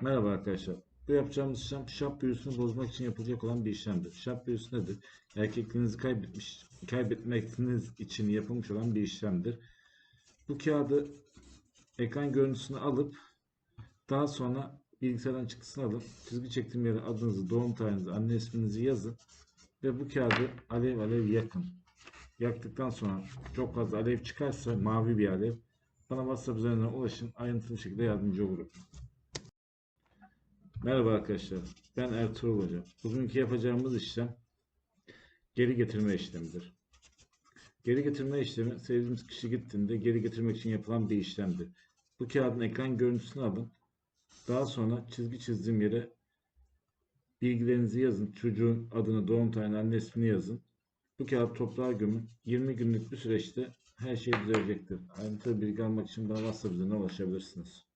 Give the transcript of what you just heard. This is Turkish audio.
Merhaba arkadaşlar. Bu yapacağımız işlem şap büyüsünü bozmak için yapılacak olan bir işlemdir. Şap büyüsü nedir? Erkekliğinizi kaybetmiş, kaybetmeniz için yapılmış olan bir işlemdir. Bu kağıdı ekran görüntüsünü alıp daha sonra bilgisayardan çıktısını alıp çizgi çektiğim yere adınızı, doğum tarihinizi, anne isminizi yazın ve bu kağıdı alev alev yakın. Yaktıktan sonra çok fazla alev çıkarsa mavi bir alev bana WhatsApp üzerinden ulaşın ayrıntılı şekilde yardımcı olurum. Merhaba arkadaşlar. Ben Ertuğrul Hoca. Bugünkü yapacağımız işlem geri getirme işlemidir. Geri getirme işlemi sevdiğimiz kişi gittiğinde geri getirmek için yapılan bir işlemdir. Bu kağıdın ekran görüntüsünü alın. Daha sonra çizgi çizdiğim yere bilgilerinizi yazın. Çocuğun adını, doğum tarihini, anne ismini yazın. Bu kağıt toprağa gömün. 20 günlük bir süreçte her şey düzelecektir. Ayrıntılı bilgi almak için bana WhatsApp ulaşabilirsiniz.